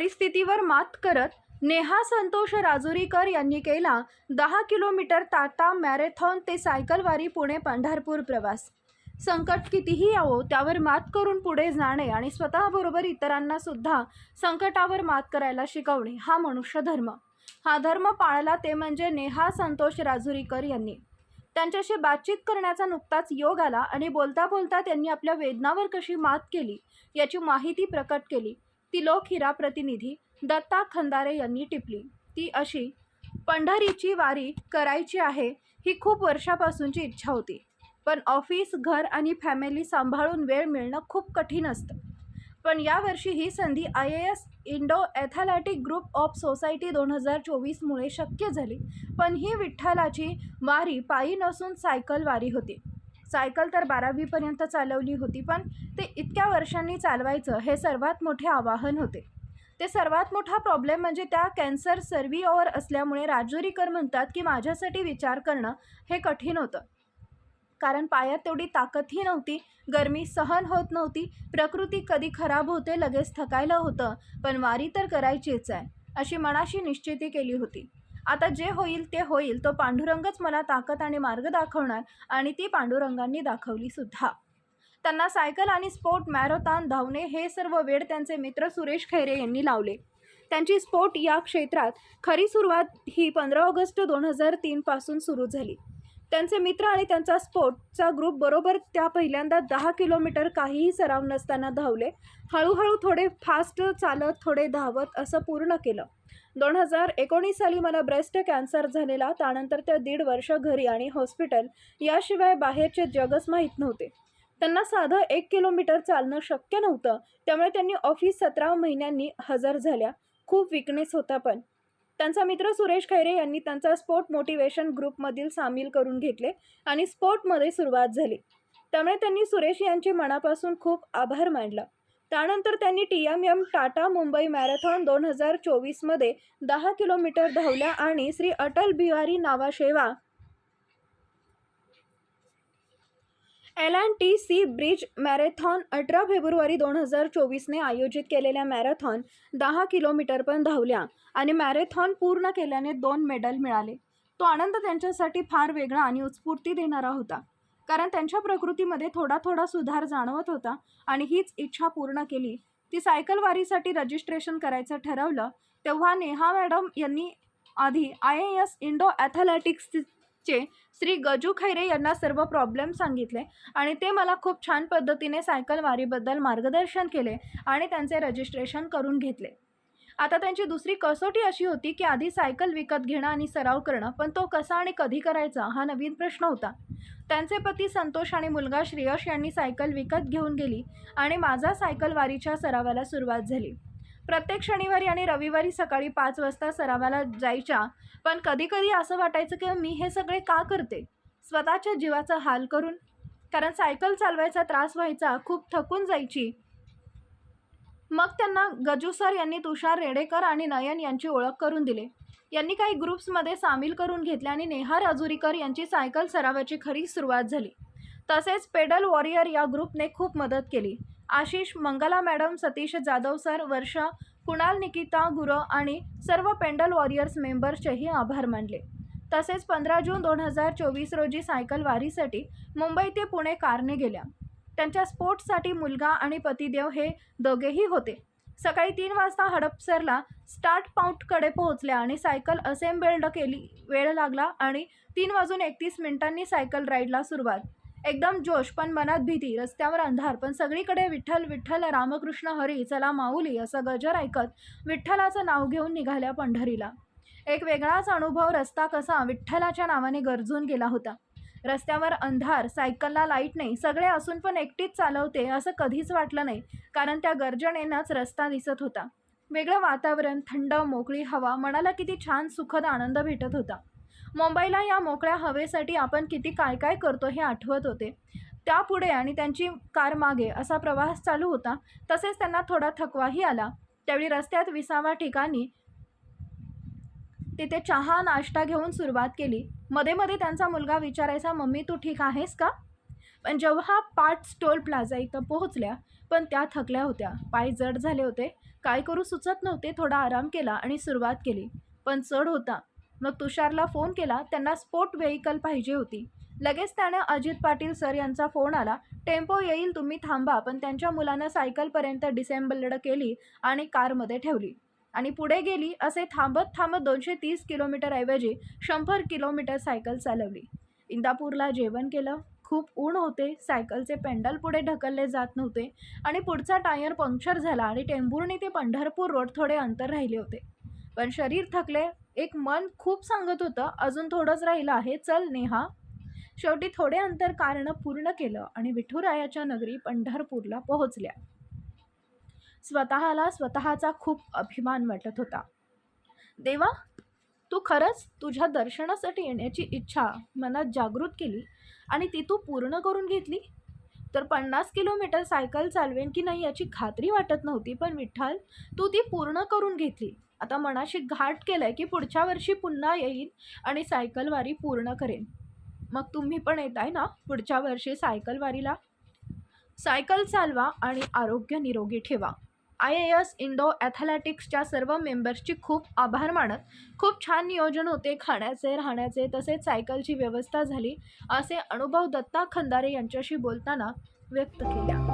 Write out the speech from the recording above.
परिस्थितीवर मात करत नेहा संतोष राजुरीकर यांनी केला दहा किलोमीटर ताता मॅरेथॉन ते सायकलवारी पुणे पंढरपूर प्रवास. संकट कितीही यावो त्यावर मात करून पुढे जाणे आणि स्वतःबरोबर इतरांना सुद्धा संकटावर मात करायला शिकवणे हा मनुष्य धर्म. हा धर्म पाळला ते म्हणजे नेहा संतोष राजुरीकर यांनी. त्यांच्याशी बातचीत करण्याचा नुकताच योग आला आणि बोलता बोलता त्यांनी आपल्या वेदनावर कशी मात केली याची माहिती प्रकट केली. ती लोकहिरा प्रतिनिधी दत्ता खंदारे यांनी टिपली. ती अशी पंढरीची वारी करायची आहे ही खूप वर्षापासूनची इच्छा होती. पण ऑफिस घर आणि फॅमिली सांभाळून वेळ मिळणं खूप कठीण असतं. पण यावर्षी ही संधी I A S Indo athletic group of society दोन हजार चोवीसमुळे शक्य झाली. पण ही विठ्ठलाची वारी पायी नसून सायकल वारी होती. सायकल तर बारावीपर्यंत चालवली होती पण ते इतक्या वर्षांनी चालवायचं हे सर्वात मोठे आवाहन होते. ते सर्वात मोठा प्रॉब्लेम म्हणजे त्या कॅन्सर सर्व्हिओवर असल्यामुळे राजुरीकर म्हणतात की माझ्यासाठी विचार करणं हे कठीण होतं. कारण पायात तेवढी ताकदही नव्हती गरमी सहन होत नव्हती प्रकृती कधी खराब होते लगेच थकायला होतं पण वारी तर करायचीच आहे अशी मनाशी निश्चिती केली होती. आता जे होईल ते होईल तो पांडुरंगच मला ताकद आणि मार्ग दाखवणार आणि ती पांडुरंगांनी दाखवली सुद्धा. त्यांना सायकल आणि स्पोर्ट मॅरेथॉन धावणे हे सर्व वेळ त्यांचे मित्र सुरेश खैरे यांनी लावले. त्यांची स्पोर्ट या क्षेत्रात खरी सुरुवात ही पंधरा ऑगस्ट दोन हजार तीनपासून सुरू झाली. त्यांचे मित्र आणि त्यांचा स्पोर्टचा ग्रुप बरोबर त्या पहिल्यांदा दहा किलोमीटर काहीही सराव नसताना धावले. हळूहळू थोडे फास्ट चालत थोडे धावत असं पूर्ण केलं. दोन हजार एकोणीस साली मला ब्रेस्ट कॅन्सर झालेला त्यानंतर त्या दीड वर्ष घरी आणि हॉस्पिटल याशिवाय बाहेरचे जगच माहीत नव्हते. त्यांना साधं एक किलोमीटर चालणं शक्य नव्हतं त्यामुळे त्यांनी ऑफिस सतरा महिन्यांनी हजर झाल्या. खूप विकनेस होता पण. त्यांचा मित्र सुरेश खैरे यांनी त्यांचा स्पोर्ट मोटिवेशन ग्रुपमधील सामील करून घेतले आणि स्पोर्टमध्ये सुरुवात झाली. त्यामुळे त्यांनी सुरेश यांचे मनापासून खूप आभार मानला. त्यानंतर त्यांनी T M M Tata Mumbai marathon दोन हजार चोवीसमध्ये दहा किलोमीटर धावल्या आणि Shri Atal Bihari Nhava Sheva L and T C bridge marathon अठरा फेब्रुवारी दोन हजार चोवीसने आयोजित केलेल्या मॅरेथॉन दहा किलोमीटर पण धावल्या आणि मॅरेथॉन पूर्ण केल्याने दोन मेडल मिळाले. तो आनंद त्यांच्यासाठी फार वेगळा आणि उत्स्फूर्ती देणारा होता. कारण त्यांच्या प्रकृतीमध्ये थोडा थोडा सुधार जाणवत होता आणि हीच इच्छा पूर्ण केली. ती सायकलवारीसाठी रजिस्ट्रेशन करायचं ठरवलं तेव्हा नेहा मॅडम यांनी आधी आय ए एस इंडो ॲथलॅटिक्सचे श्री गजू खैरे यांना सर्व प्रॉब्लेम सांगितले आणि ते मला खूप छान पद्धतीने सायकलवारीबद्दल मार्गदर्शन केले आणि त्यांचे रजिस्ट्रेशन करून घेतले. आता त्यांची दुसरी कसोटी अशी होती की आधी सायकल विकत घेणं आणि सराव करणं पण तो कसा आणि कधी करायचा हा नवीन प्रश्न होता. त्यांचे पती संतोष आणि मुलगा श्रेयश यांनी सायकल विकत घेऊन गेली आणि माझा सायकल वारीच्या सरावाला सुरुवात झाली. प्रत्येक शनिवारी आणि रविवारी सकाळी पाच वाजता सरावाला जायच्या पण कधीकधी असं वाटायचं की मी हे सगळे का करते? स्वतःच्या जीवाचा हाल करून? कारण सायकल चालवायचा त्रास व्हायचा खूप थकून जायची. मग त्यांना गजू सर यांनी तुषार रेडेकर आणि नयन यांची ओळख करून दिले. यांनी काही ग्रुप्समध्ये सामील करून घेतले आणि नेहा राजुरीकर यांची सायकल सरावाची खरी सुरुवात झाली. तसेच पेडल वॉरियर या ग्रुपने खूप मदत केली. आशिष मंगला मॅडम सतीश जाधव सर वर्षा कुणाल निकिता गुरव आणि सर्व पेंडल वॉरियर्स मेंबर्सचेही आभार मानले. तसेच पंधरा जून दोन हजार चोवीस रोजी सायकल वारीसाठी मुंबई ते पुणे कारने गेल्या. त्यांच्या स्पोर्ट्ससाठी मुलगा आणि पतिदेव हे दोघेही होते. सकाळी तीन वाजता हडपसरला स्टार्ट पाऊंटकडे पोहोचल्या आणि सायकल असेंबल्ड केली. वेळ लागला आणि तीन वाजून एकतीस मिनिटांनी सायकल राईडला सुरुवात. एकदम जोश पण मनात भीती रस्त्यावर अंधार पण सगळीकडे विठ्ठल विठ्ठल रामकृष्ण हरी चला माऊली असं गजर ऐकत विठ्ठलाचं नाव घेऊन निघाल्या पंढरीला. एक वेगळाच अनुभव रस्ता कसा विठ्ठलाच्या नावाने गरजून गेला होता. रस्त्यावर अंधार सायकलला लाइट नाही सगळे असून पण एकटीच चालवते असं कधीच वाटलं नाही कारण त्या गर्जनेनंच रस्ता दिसत होता. वेगळं वातावरण थंड मोकळी हवा मनाला किती छान सुखद आनंद भेटत होता. मुंबईला या मोकळ्या हवेसाठी आपण किती काय काय करतो हे आठवत होते. त्यापुढे आणि त्यांची कार मागे असा प्रवास चालू होता. तसेच त्यांना थोडा थकवाही आला. त्यावेळी रस्त्यात विसावा ठिकाणी तिथे चहा नाश्ता घेऊन सुरुवात केली. मध्ये मध्ये त्यांचा मुलगा विचारायचा मम्मी तू ठीक आहेस का? पण जेव्हा पाट स्टोल प्लाझा इथं पोहोचल्या पण त्या थकल्या होत्या. पाय जड झाले होते. काय करू सुचत नव्हते. थोडा आराम केला आणि सुरुवात केली. पण चढ होता. मग तुषारला फोन केला. त्यांना स्पोर्ट व्हेकल पाहिजे होती. लगेच त्याने अजित पाटील सर यांचा फोन आला. टेम्पो येईल तुम्ही थांबा. पण त्यांच्या मुलानं सायकलपर्यंत डिसेंबल्ड केली आणि कारमध्ये ठेवली. आणि पुढे गेली असे थांबत थांबत दोनशे तीस किलोमीटरऐवजी शंभर किलोमीटर सायकल चालवली. इंदापूरला जेवण केलं. खूप ऊन होते. सायकलचे पेंडल पुढे ढकलले जात नव्हते आणि पुढचा टायर पंक्चर झाला आणि टेंभुर्णी ते पंढरपूर रोड थोडे अंतर राहिले होते. पण शरीर थकले. एक मन खूप सांगत होतं अजून थोडंच राहिलं आहे. चल नेहा. शेवटी थोडे अंतर कारणं पूर्ण केलं आणि विठुरायाच्या नगरी पंढरपूरला पोहोचल्या. स्वतःला स्वतःचा खूप अभिमान वाटत होता. देवा तू खरंच तुझ्या दर्शनासाठी येण्याची इच्छा मनात जागृत केली आणि ती तू पूर्ण करून घेतली? तर पन्नास किलोमीटर सायकल चालवेन की नाही याची खात्री वाटत नव्हती पण विठ्ठल तू ती पूर्ण करून घेतली. आता मनाशी घाट केलंय की पुढच्या वर्षी पुन्हा येईन आणि सायकलवारी पूर्ण करेन. मग तुम्ही पण येताय ना पुढच्या वर्षी सायकलवारीला सायकल चालवा आणि आरोग्य निरोगी ठेवा. आय ए एस इंडो ॲथलेटिक्सच्या सर्व मेंबर्सची खूप आभार मानत खूप छान नियोजन होते खाण्याचे राहण्याचे तसेच सायकलची व्यवस्था झाली असे अनुभव दत्ता खंदारे यांच्याशी बोलताना व्यक्त केल्या.